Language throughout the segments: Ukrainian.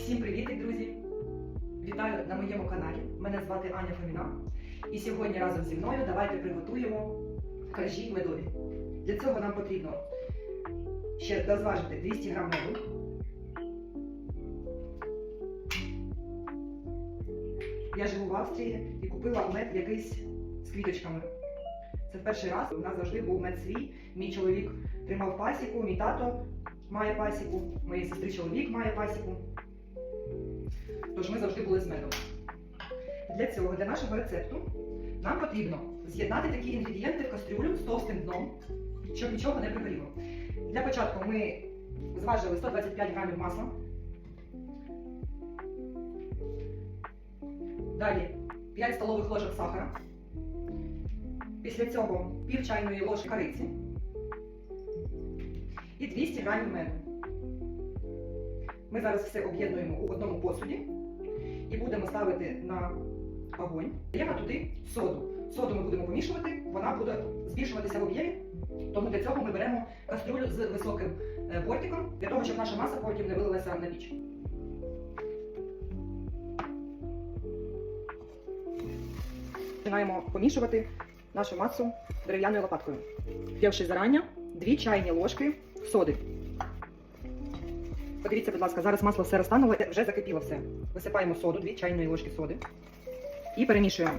Всім привіт, друзі! Вітаю на моєму каналі. Мене звати Аня Фоміна. І сьогодні разом зі мною давайте приготуємо коржі медові. Для цього нам потрібно ще дозважити 200 грам меду. Я живу в Австрії і купила мед якийсь з квіточками. Це перший раз. У нас завжди був мед свій. Мій чоловік тримав пасіку, мій тато має пасіку, моєї сестри чоловік має пасіку. Тож ми завжди були з медом. Для цього, для нашого рецепту, нам потрібно з'єднати такі інгредієнти в кастрюлю з товстим дном, щоб нічого не пригоріло. Для початку ми зважили 125 грамів масла. Далі 5 столових ложок сахара. Після цього пів чайної ложки кориці і 200 грамів меду. Ми зараз все об'єднуємо у одному посуді і будемо ставити на огонь. Даємо туди соду. Соду ми будемо помішувати, вона буде збільшуватися в об'ємі. Тому для цього ми беремо кастрюлю з високим е, бортиком, для того, щоб наша маса потім не вилилася на піч. Починаємо помішувати нашу масу дерев'яною лопаткою. Впівши зарання 2 чайні ложки соди. Подивіться, будь ласка, зараз масло все розтануло, вже закипіло все. Висипаємо соду, 2 чайної ложки соди і перемішуємо.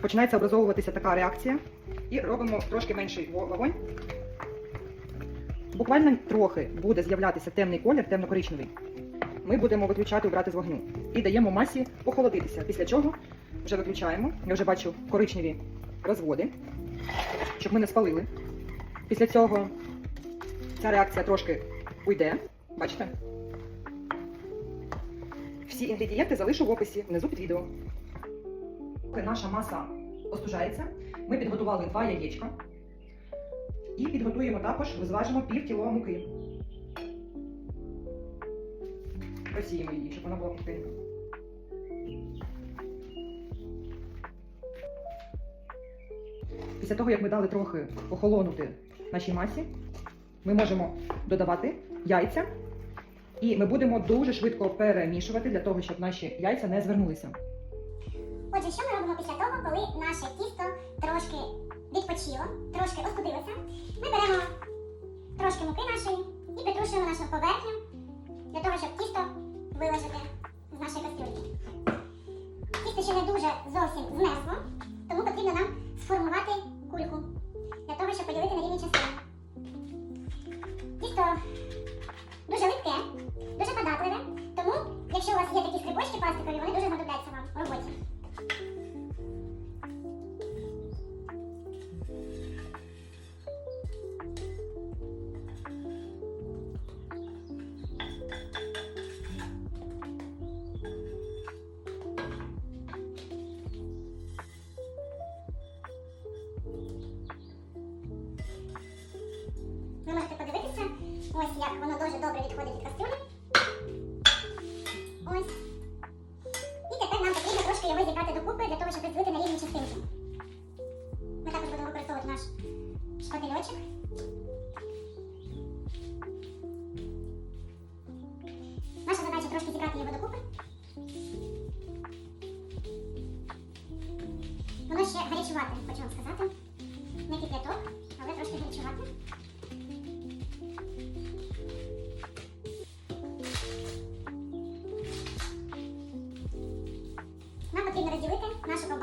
Починається образовуватися така реакція. І робимо трошки менший во- вогонь. Буквально трохи буде з'являтися темний колір, темно-коричневий. Ми будемо виключати, убрати з вогню. І даємо масі охолодитися. Після чого вже виключаємо. Я вже бачу коричневі розводи, щоб ми не спалили. Після цього ця реакція трошки уйде. Бачите? Всі інгредієнти залишу в описі внизу під відео. Наша маса остужається, ми підготували два яєчка. І підготуємо також, зважимо пів кіло муки. Просіємо її, щоб вона була пухкенька. Після того, як ми дали трохи охолонути нашій масі, ми можемо додавати яйця. І ми будемо дуже швидко перемішувати для того, щоб наші яйця не звернулися. Отже, що ми робимо після того, коли наше тісто трошки відпочило, трошки остудилося? Ми беремо трошки муки нашої і притрушуємо нашу поверхню для того, щоб тісто виложити з нашої кастрюльки. Тісто ще не дуже зовсім змерзло, тому потрібно нам сформувати кульку для того, щоб поділити на рівні частини. скрипочки пластикові, вони дуже знадобляться вам в роботі. Ви можете подивитися, ось як воно дуже добре відходить від кастрюлі.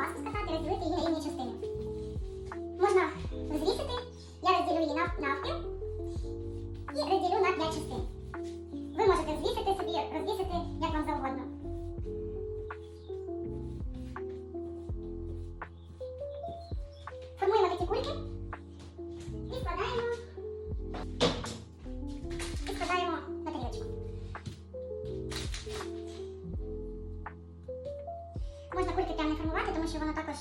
Нашу ковбаску розділити її на рівні частини. Можна взвісити, я розділю її нав- навпіл і розділю на 5 частин. Ви можете взвісити собі, розвісити, як вам завгодно. Формуємо такі кульки і складаємо, і складаємо на тарілочку. Можна кульки формувати, тому що воно також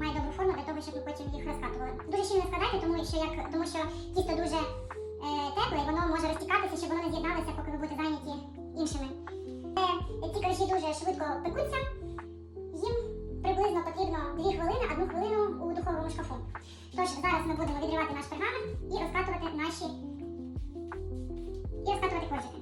має добру форму для того, щоб ми потім їх розкатували. Дуже щільно не складайте, тому що як тому що тісто дуже е, тепле, і воно може розтікатися, щоб воно не з'єдналося, поки ви будете зайняті іншими. Е, ці коржі дуже швидко пекуться. Їм приблизно потрібно 2 хвилини, 1 хвилину у духовому шкафу. Тож зараз ми будемо відривати наш пергамент і розкатувати наші і розкатувати коржики.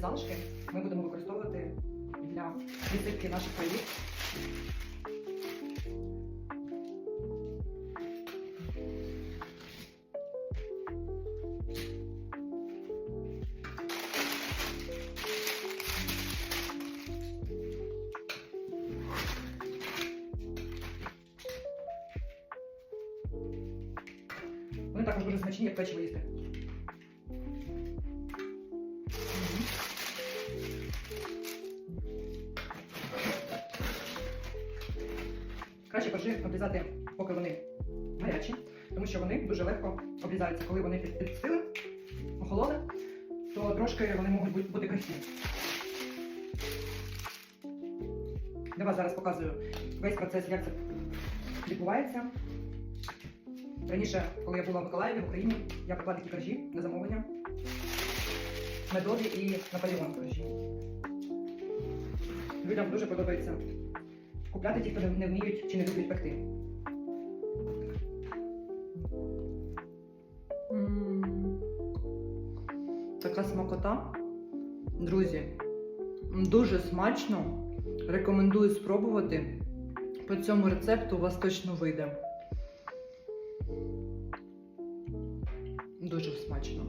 Залишки ми будемо використовувати для відсипки наших країв. Вони також дуже смачні, як печиво їсти. Краще коржі обрізати, поки вони гарячі, тому що вони дуже легко обрізаються. Коли вони під- підстили, охололи, то трошки вони можуть бути- крихкі. Я вас зараз показую весь процес, як це відбувається. Раніше, коли я була в Миколаєві в Україні, я пекла такі коржі на замовлення. Медові і Наполеон коржі. Людям дуже подобається купляти ті, хто не- не вміють чи не люблять пекти. Така смакота. Друзі, дуже смачно. Рекомендую спробувати. По цьому рецепту у вас точно вийде. Дуже смачно.